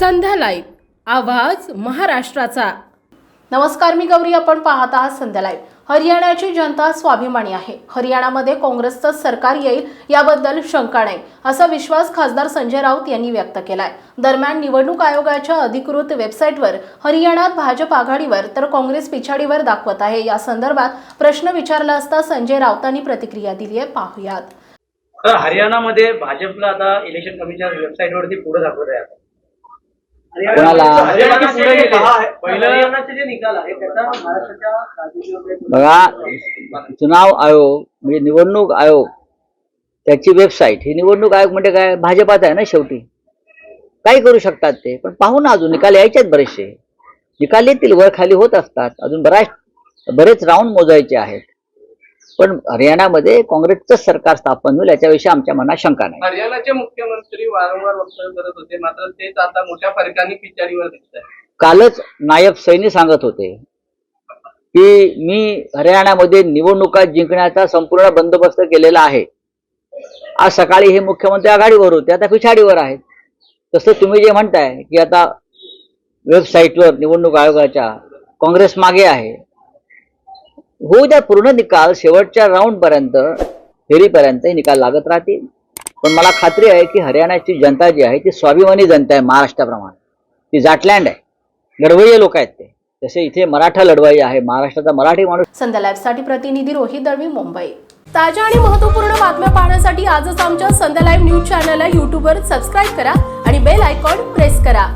संध्या live आवाज महाराष्ट्राचा. नमस्कार मी गौरी. आपण पाहत आहात संध्या लाईव्ह हरियाणाची जनता स्वाभिमानी आहे. हरियाणामध्ये काँग्रेसचं सरकार येईल याबद्दल शंका नाही असा विश्वास खासदार संजय राऊत यांनी व्यक्त केलाय. दरम्यान निवडणूक आयोगाच्या अधिकृत वेबसाईटवर हरियाणात भाजप आघाडीवर तर काँग्रेस पिछाडीवर दाखवत आहे. या संदर्भात प्रश्न विचारला असता संजय राऊतांनी प्रतिक्रिया दिली आहे. पाहुयात. तर हरियाणामध्ये भाजपला आता इलेक्शन कमिशन वेबसाईट वरती पुढे दाखवत आहे बघा चुनाव आयोग म्हणजे निवडणूक आयोग त्याची वेबसाईट ही निवडणूक आयोग म्हणजे काय भाजपात आहे ना शेवटी काही करू शकतात ते पण पाहू ना अजून निकाल यायचे आहेत बरेचसे निकाल येतील वर खाली होत असतात अजून बऱ्याच बरेच राऊंड मोजायचे आहेत पण हरियाणामध्ये काँग्रेसचं सरकार स्थापन होईल याच्याविषयी आमच्या मनात शंका नाही. हरियाणाचे मुख्यमंत्री वारंवार वक्तव्य करत होते मात्र तेच आता मोठ्या फरकाने पिछाडीवर दिसत आहे. कालच नायब सैनी सांगत होते की मी हरियाणामध्ये निवडणुका जिंकण्याचा संपूर्ण बंदोबस्त केलेला आहे. आज सकाळी हे मुख्यमंत्री आघाडीवर होते आता पिछाडीवर आहेत. तसं तुम्ही जे म्हणताय की आता वेबसाईटवर निवडणूक आयोगाच्या काँग्रेस मागे आहे होऊ द्या पूर्ण निकाल शेवटच्या राऊंड पर्यंत फेरीपर्यंत हे निकाल लागत राहतील. पण मला खात्री आहे की हरियाणाची जनता जी आहे ती स्वाभिमानी जनता आहे महाराष्ट्राप्रमाणे. ती जाटलँड आहे. लढवय्ये लोक आहेत ते. जसे इथे मराठा लढवाई आहे महाराष्ट्राचा मराठी माणूस. संध्या प्रतिनिधी रोहित दळवी मुंबई. ताज्या आणि महत्त्वपूर्ण बातम्या पाहण्यासाठी आजच आमच्या संध्या लाईव्ह न्यूज चॅनलला यूट्यूबवर सबस्क्राईब करा आणि बेल आयकॉन प्रेस करा.